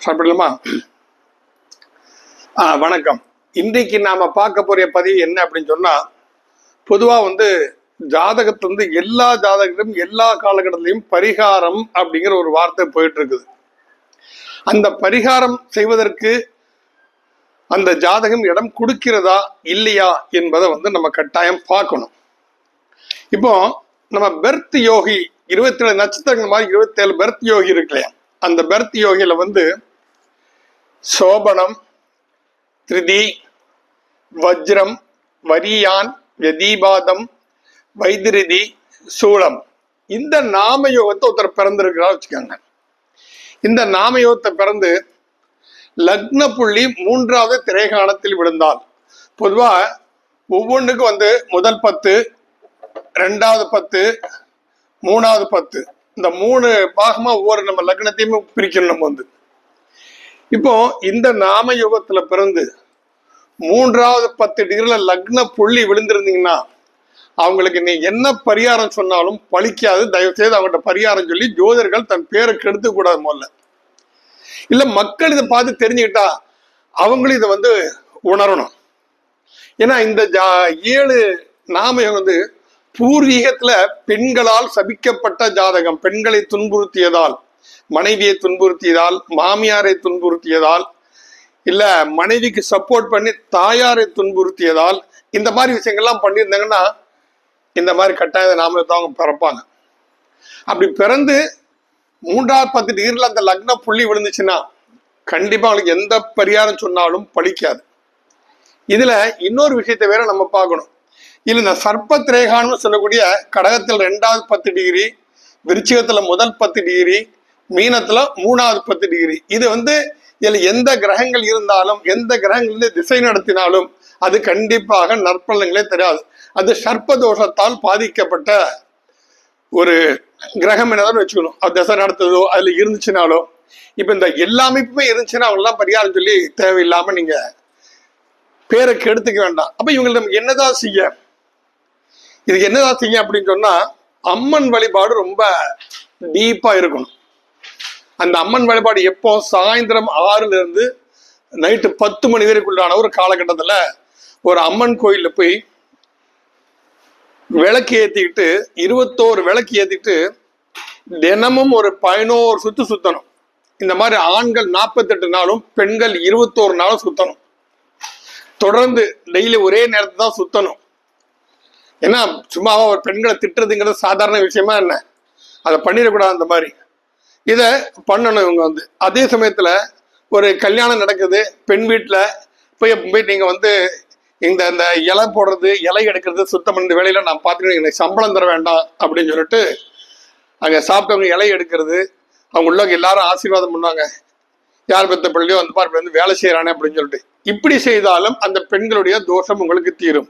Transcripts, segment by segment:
சாப்பிடலாமா? ஆ வணக்கம். இன்றைக்கு நாம பார்க்க போற பதிவு என்ன அப்படின்னு சொன்னா பொதுவா வந்து ஜாதகத்திலிருந்து எல்லா ஜாதகத்திலும் எல்லா காலகட்டத்திலையும் பரிகாரம் அப்படிங்கிற ஒரு வார்த்தை போயிட்டு இருக்குது அந்த பரிகாரம் செய்வதற்கு அந்த ஜாதகம் இடம் கொடுக்கிறதா இல்லையா என்பதை வந்து நம்ம கட்டாயம் பார்க்கணும். இப்போ நம்ம பெர்த் யோகி இருபத்தி ஏழு நட்சத்திரங்கள் மாதிரி இருபத்தி ஏழு பெர்த் யோகி இருக்கு இல்லையா? அந்த பெர்த் யோகியில வந்து சோபனம் திருதி வஜ்ரம் வரியான் வெதீபாதம் வைத்திருதி சூளம். இந்த நாம யோகத்தை ஒருத்தர் பிறந்திருக்கிறா வச்சுக்கோங்க. இந்த நாம யோகத்தை பிறந்து லக்ன புள்ளி மூன்றாவது திரைகாலத்தில் விழுந்தால் பொதுவா ஒவ்வொன்றுக்கும் வந்து முதல் பத்து ரெண்டாவது பத்து மூணாவது பத்து இந்த மூணு பாகமா ஒவ்வொரு நம்ம லக்னத்தையுமே பிரிக்கணும் நம்ம வந்து. இப்போ இந்த நாம யுகத்துல பிறந்து மூன்றாவது பத்து டிகிரில லக்ன புள்ளி விழுந்திருந்தீங்கன்னா அவங்களுக்கு நீ என்ன பரிகாரம் சொன்னாலும் பழிக்காது. தயவு செய்து அவங்கள்ட்ட பரிகாரம் சொல்லி ஜோதிடர்கள் தன் பேரை கெடுத்து கூடாது முதல்ல. இல்ல மக்கள் இதை பார்த்து தெரிஞ்சுக்கிட்டா அவங்களும் இதை வந்து உணரணும். ஏன்னா இந்த ஜா ஏழு நாம வந்து பூர்வீகத்துல பெண்களால் சபிக்கப்பட்ட ஜாதகம் பெண்களை துன்புறுத்தியதால் மனைவியை துன்புறுத்தியதால் மாமியாரை துன்புறுத்தியதால் இல்ல மனைவிக்கு சப்போர்ட் பண்ணி தாயாரை துன்புறுத்தியதால் இந்த மாதிரி விஷயங்கள்லாம் பண்ணியிருந்தாங்கன்னா இந்த மாதிரி கட்டாயத்தை நாமத்தை அவங்க பிறப்பாங்க. அப்படி பிறந்து மூன்றாவது பத்து டிகிரியில் அந்த லக்ன புள்ளி விழுந்துச்சுன்னா கண்டிப்பா அவங்களுக்கு எந்த பரிகாரம் சொன்னாலும் பலிக்காது இதுல இன்னொரு விஷயத்தை வேற நம்ம பார்க்கணும். இல்லை இந்த சர்ப்ப சொல்லக்கூடிய கடகத்தில் ரெண்டாவது பத்து டிகிரி விருச்சிகத்தில் முதல் பத்து டிகிரி மீனத்தில் மூணாவது பத்து டிகிரி இது வந்து இதில் எந்த கிரகங்கள் இருந்தாலும் எந்த கிரகங்கள் திசை நடத்தினாலும் அது கண்டிப்பாக நற்பலன்களே தெரியாது அது சர்ப்ப தோஷத்தால் பாதிக்கப்பட்ட ஒரு கிரகம் என்னதான் வச்சுக்கணும். அது திசை நடத்துதோ அதில் இருந்துச்சுனாலோ. இப்போ இந்த எல்லா அமைப்புமே இருந்துச்சுன்னா அவங்களாம் பரிகாரம் சொல்லி தேவையில்லாமல் நீங்கள் பேரை கெடுத்துக்க வேண்டாம். அப்போ இவங்களுக்கு நம்ம என்னதான் செய்ய இது என்னதான் செய்ய அப்படின்னு சொன்னா அம்மன் வழிபாடு ரொம்ப டீப்பா இருக்கணும். அந்த அம்மன் வழிபாடு எப்போ சாயந்தரம் ஆறுல இருந்து நைட்டு பத்து மணி வரைக்குள்ளான ஒரு காலகட்டத்தில் ஒரு அம்மன் கோயில்ல போய் விளக்கு ஏற்றிக்கிட்டு இருபத்தோரு விளக்கு ஏற்றிக்கிட்டு தினமும் ஒரு பதினோரு சுற்று சுத்தணும். இந்த மாதிரி ஆண்கள் நாற்பத்தெட்டு நாளும் பெண்கள் இருபத்தோரு நாளும் சுத்தணும். தொடர்ந்து டெய்லி ஒரே நேரத்தை தான் சுத்தணும். ஏன்னா சும்மாவா ஒரு பெண்களை திட்டுறதுங்கிறது சாதாரண விஷயமா என்ன? அதை பண்ணிடக்கூடாது அந்த மாதிரி. இதை பண்ணணும் இவங்க வந்து. அதே சமயத்தில் ஒரு கல்யாணம் நடக்குது பெண் வீட்டில் போய் போய் நீங்கள் வந்து இந்த இந்த இலை போடுறது இலை எடுக்கிறது சுத்தம் பண்ணுற வேலையில் நான் பார்த்துக்கிட்டு எனக்கு சம்பளம் தர வேண்டாம் அப்படின்னு சொல்லிட்டு அங்கே சாப்பிட்டவங்க இலை எடுக்கிறது அவங்க உள்ளவங்க எல்லாரும் ஆசீர்வாதம் பண்ணாங்க யார் பெத்த பிள்ளையோ அந்த மாதிரி வந்து வேலை செய்யறானே அப்படின்னு சொல்லிட்டு. இப்படி செய்தாலும் அந்த பெண்களுடைய தோஷம் உங்களுக்கு தீரும்.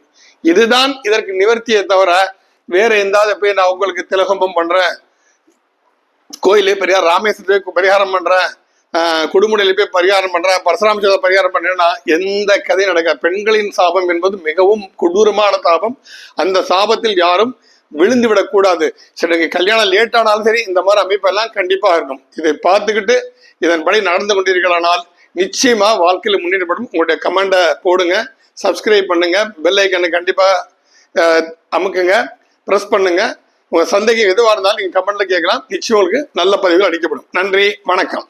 இதுதான் இதற்கு நிவர்த்தியை தவிர வேற எந்தாவது போய் நான் உங்களுக்கு திலகம்பம் பண்றேன். கோயிலே பெரியார் ராமேஸ்வரத்துக்கு பரிகாரம் பண்றேன். குடுமுடியில போய் பரிகாரம் பண்றேன். பரசுராமசோதை பரிகாரம் பண்றேன்னா எந்த கதையும் நடக்க பெண்களின் சாபம் என்பது மிகவும் கொடூரமான சாபம். அந்த சாபத்தில் யாரும் விழுந்து விடக்கூடாது. சரி கல்யாணம் லேட் ஆனாலும் சரி இந்த மாதிரி அமைப்பெல்லாம் கண்டிப்பாக இருக்கும். இதை பார்த்துக்கிட்டு இதன்படி நடந்து கொண்டீர்களானால் நிச்சயமா வாழ்க்கையில் முன்னேறப்படும் உங்களுடைய கமெண்டை போடுங்க சப்ஸ்கிரைப் பண்ணுங்க பெல் ஐக்கனை கண்டிப்பாக அமுக்குங்க ப்ரெஸ் பண்ணுங்க. உங்கள் சந்தேகம் எதுவாக இருந்தாலும் நீங்கள் கமெண்ட்டில் கேட்கலாம். நிச்சயம் உங்களுக்கு நல்ல பதிவுகள் அளிக்கப்படும். நன்றி வணக்கம்.